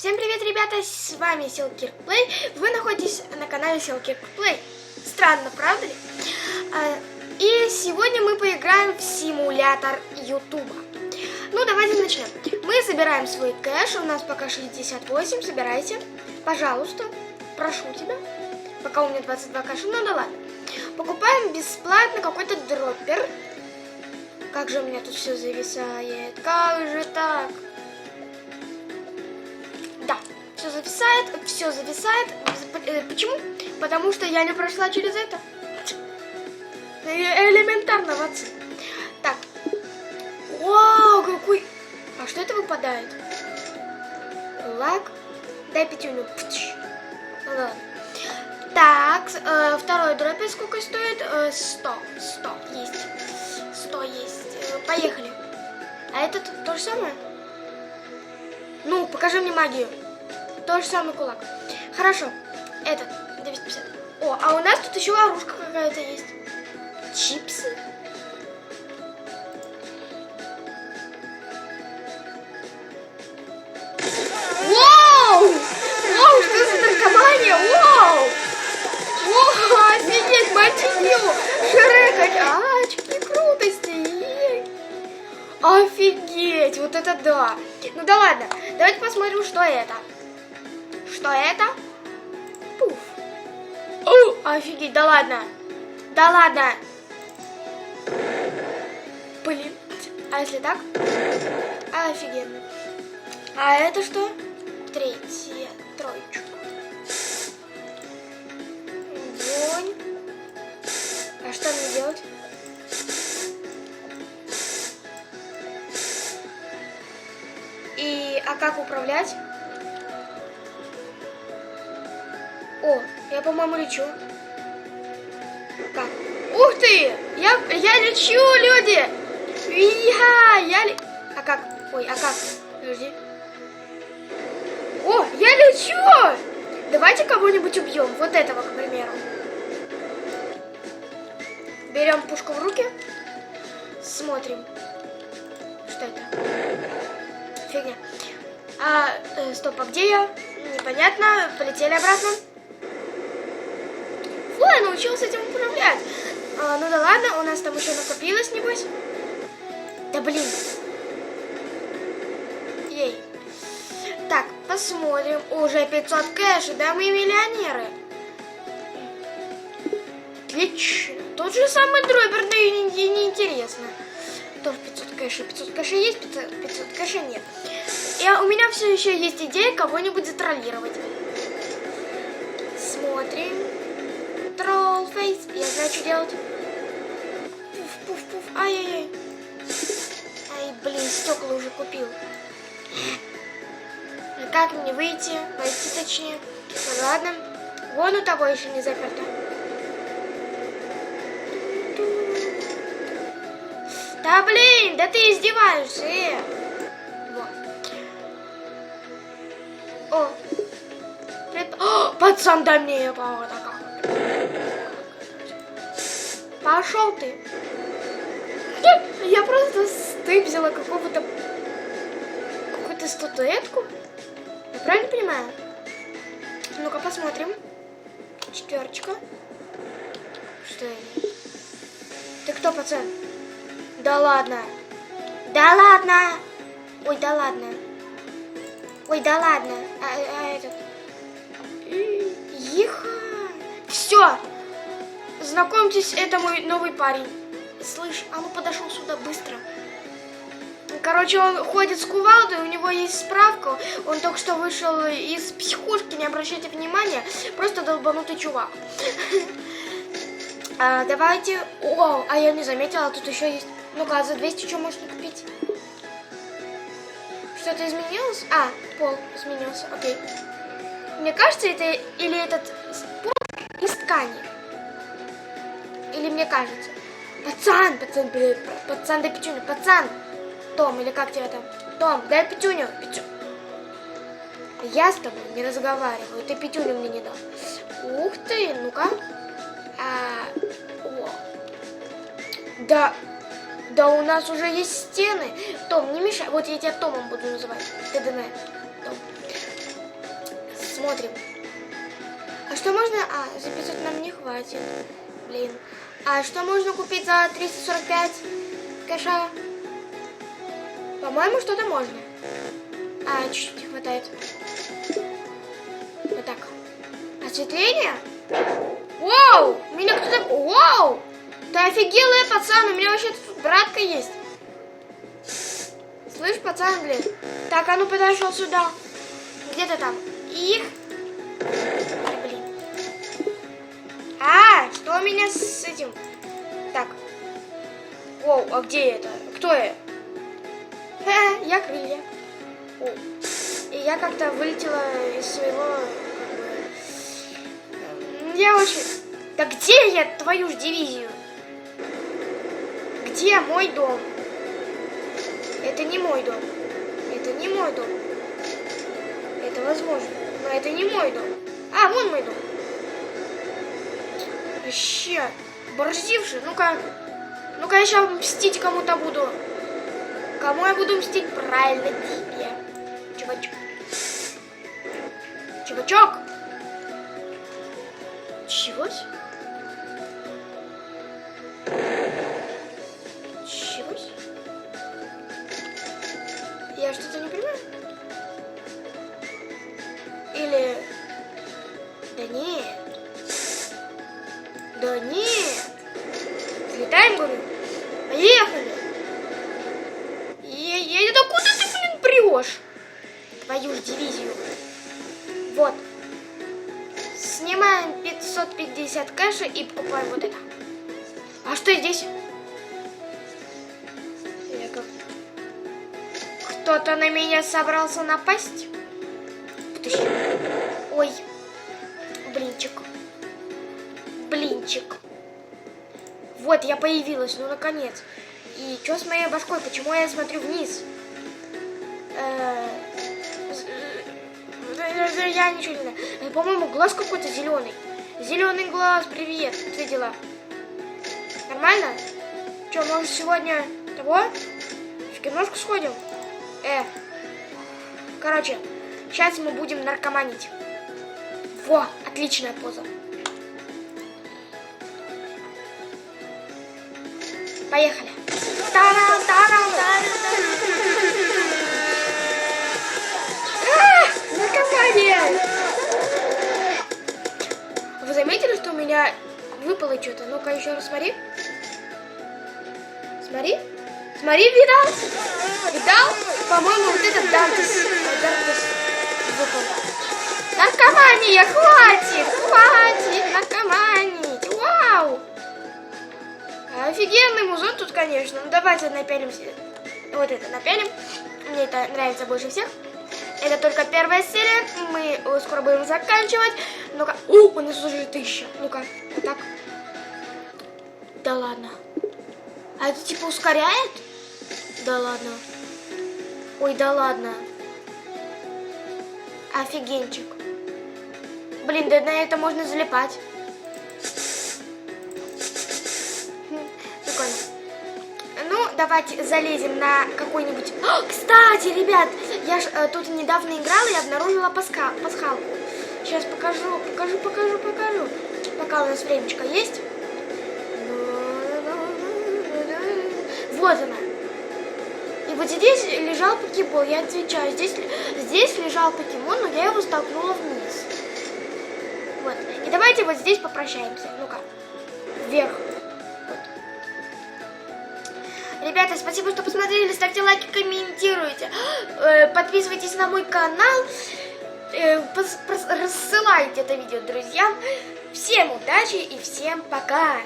Всем привет, ребята, с вами Силкирк Плей. Вы находитесь на канале Силкирк Плей. Странно, правда ли? А, И сегодня мы поиграем в симулятор Ютуба. Ну, давайте начнем. Мы собираем свой кэш, у нас пока 68, собирайте. Пожалуйста, прошу тебя. Пока у меня 22 кэша, ну да ладно. Покупаем бесплатно какой-то дроппер. Как же у меня тут все зависает? Как же так? Все зависает, все зависает. Э, Почему? Потому что я не прошла через это. Э, Элементарно, молодцы. Так. Вау, какой... А что это выпадает? Лак. Дай пятюню. Ну ладно. Так, э, второй дроппер сколько стоит? Э, 100. 100 есть. 100 есть. Э, поехали. А этот то же самое? Ну, покажи мне магию. То же самый кулак. Хорошо. Этот 250. О, а у нас тут еще оружка какая-то есть. Чипсы. Вау! Вау, что за наркомания? Вау! Вау, офигеть, мальчики! Шрек, а, очки крутости! Офигеть, вот это да. Ну да ладно, давайте посмотрим, что это. Что это? Пуф. О, офигеть, да ладно. Да ладно. Блин. А если так? Офигенно. А это что? Третья троечка. Вонь. А что мне делать? И, а как управлять? О, я, по-моему, лечу. Как? Ух ты! Я, я лечу, люди! Я, я ле- А как? Ой, а как? Подожди. О, я лечу! Давайте кого-нибудь убьем. Вот этого, к примеру. Берем пушку в руки. Смотрим. Что это? Фигня. А, э, стоп, а где я? Непонятно. Полетели обратно. Я научился этим управлять. А, ну да ладно, у нас там еще накопилось, небось. Да блин. Ей. Так, посмотрим. Уже 500 кэша, да мы миллионеры. Отлично. Тот же самый дробер, да и не, и неинтересно. Тоже 500 кэша. 500 кэша есть, 500, 500 кэша нет. И у меня все еще есть идея кого-нибудь затроллировать. Смотрим. Тролл фейс. Я знаю, что делать. Пуф, пуф, пуф. Ай-яй-яй. Ай, блин, стекла уже купил. И Как мне выйти? Войти точнее. Ну ладно. Вон у того еще не заперто. Да блин, да ты издеваешься, э. Вот. О. О, пацан, дай мне его. Так Пошел ты. Я просто стыбзила какого-то какую-то статуэтку. Я правильно понимаю? Ну-ка посмотрим. Четверочка. Что это? Ты кто, пацан? Да ладно. Да ладно. Ой, да ладно. Ой, да ладно. А, а этот... Иха. Все. Знакомьтесь, это мой новый парень. Слышь, а ну подошел сюда быстро. Короче, он ходит с кувалдой, у него есть справка. Он только что вышел из психушки, не обращайте внимания. Просто долбанутый чувак. А, давайте... О, а я не заметила, тут еще есть... Ну-ка, а за 200 что можно купить? Что-то изменилось? А, пол изменился, окей. Мне кажется, это или этот пол из ткани. Или мне кажется. Пацан, пацан, блин, пацан, дай пятюню, пацан. Том, или как тебя там? Том, дай пятюню, пятю. Я с тобой не разговариваю, ты пятюню мне не дал. Ух ты, ну-ка. А, о. Да, да у нас уже есть стены. Том, не мешай. Вот я тебя Томом буду называть. ТДН. Том. Смотрим. А что можно... А, за 500 нам не хватит. Блин. А что можно купить за 345 кэша? По-моему, что-то можно. А, чуть-чуть хватает. Вот так. Осветление? Вау! Меня кто-то... Вау! Ты офигелая, пацан! У меня вообще братка есть. Слышь, пацан, блин. Так, а ну подошел сюда. Где ты там? Их. Этим? Так. Воу, а где это? Кто я? Ха, я крылья. О. И я как-то вылетела из своего... как бы, м, Я очень... Да где я твою ж дивизию? Где мой дом? Это не мой дом. Это не мой дом. Это возможно. Но это не мой дом. А, вон мой дом. Вообще, борзивший. Ну-ка, ну-ка я сейчас мстить кому-то буду. Кому я буду мстить? Правильно, тебе. Чувачок. Чувачок. Чегось? Чегось? Я что-то не понимаю? Твою дивизию. Вот. Снимаем 550 кэша и покупаем вот это. А что здесь? Кто-то на меня собрался напасть? Подожди. Ой. Блинчик. Блинчик. Вот, я появилась, ну наконец. И что с моей башкой? Почему я смотрю вниз? Э, э, Я ничего не знаю. Э, По-моему, глаз какой-то зеленый. Зеленый глаз, привет. Твои дела? Нормально? Че, может сегодня того? В киношку сходим? Э. Короче, сейчас мы будем наркоманить. Во, отличная поза. Поехали. Тарам, тарам, тарам, А, меня выпало что-то? Ну-ка еще раз смотри. Смотри. Смотри, видал? Видал? По-моему, вот этот Дантес. Дантес выпал. Наркомания, хватит, хватит наркоманить. Вау! Офигенный музон тут, конечно. Ну, давайте напялим. Вот это напялим. Мне это нравится больше всех. Это только первая серия. Мы э, скоро будем заканчивать. Ну-ка. О, у нас уже тысяча. Ну-ка. Вот так. Да ладно. А это типа ускоряет? Да ладно. Ой, да ладно. Офигенчик. Блин, да на это можно залипать. Прикольно. Ну, давайте залезем на какой-нибудь... Кстати, ребят, я ж э, тут недавно играла и обнаружила паска... пасхалку. Сейчас покажу, покажу, покажу, покажу. Пока у нас времечко есть. Вот она. И вот здесь лежал покебол, я отвечаю. Здесь, здесь лежал покемон, но я его столкнула вниз. Вот. И давайте вот здесь попрощаемся. Ну-ка. Вверх. Ребята, спасибо, что посмотрели. Ставьте лайки, комментируйте. Э, Подписывайтесь на мой канал. Э, Рассылайте это видео друзьям. Всем удачи и всем пока.